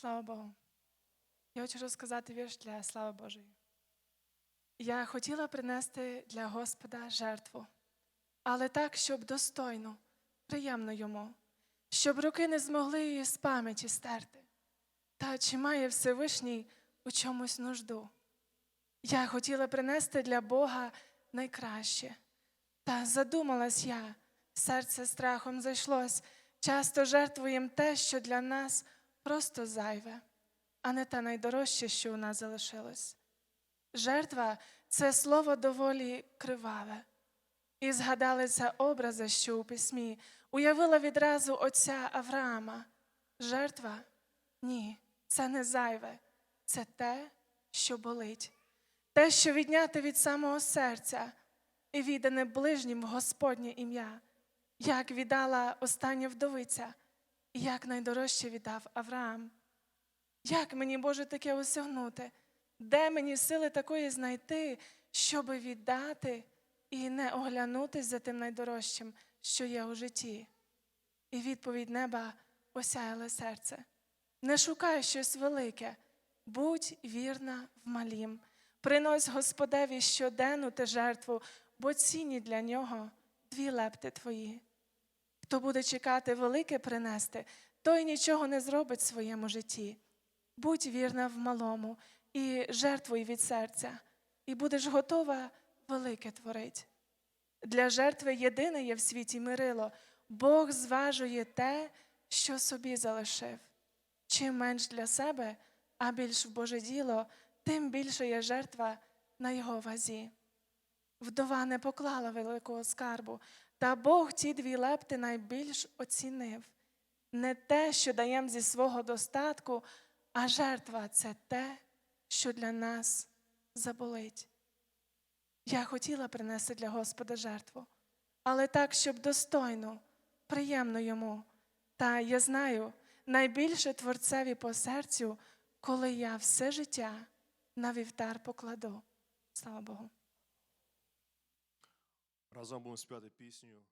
Слава Богу. Я хочу розказати вірш для слави Божої. Я хотіла принести для Господа жертву, але так, щоб достойно, приємно йому, щоб руки не змогли її з пам'яті стерти. Та чи має Всевишній у чомусь нужду? Я хотіла принести для Бога найкраще. Та задумалась я, серце страхом зайшлось, часто жертвуєм те, що для нас просто зайве, а не те найдорожче, що у нас залишилось. Жертва це слово доволі криваве. І згадалися образи, що у письмі, уявила відразу отця Авраама. Жертва? Ні, це не зайве, це те, що болить, те, що відняти від самого серця і віддане ближнім в Господнє ім'я, як віддала остання вдовиця, як найдорожче віддав Авраам. Як мені, Боже, таке осягнути? Де мені сили такої знайти, щоби віддати і не оглянутись за тим найдорожчим, що є у житті? І відповідь неба осяяла серце. Не шукай щось велике, будь вірна в малім. Принось Господеві щоденну ти жертву, бо цінні для нього дві лепти твої. Хто буде чекати велике принести, той нічого не зробить в своєму житті. Будь вірна в малому і жертвуй від серця, і будеш готова велике творить. Для жертви єдине є в світі мирило, Бог зважує те, що собі залишив. Чим менш для себе, а більш в Боже діло, тим більше є жертва на його вазі. Вдова не поклала великого скарбу, та Бог ті дві лепти найбільш оцінив. Не те, що даєм зі свого достатку, а жертва це те, що для нас заболить. Я хотіла принести для Господа жертву, але так, щоб достойно, приємно йому. Та я знаю, найбільше творцеві по серцю, коли я все життя на вівтар покладу. Слава Богу. Разом будемо співати пісню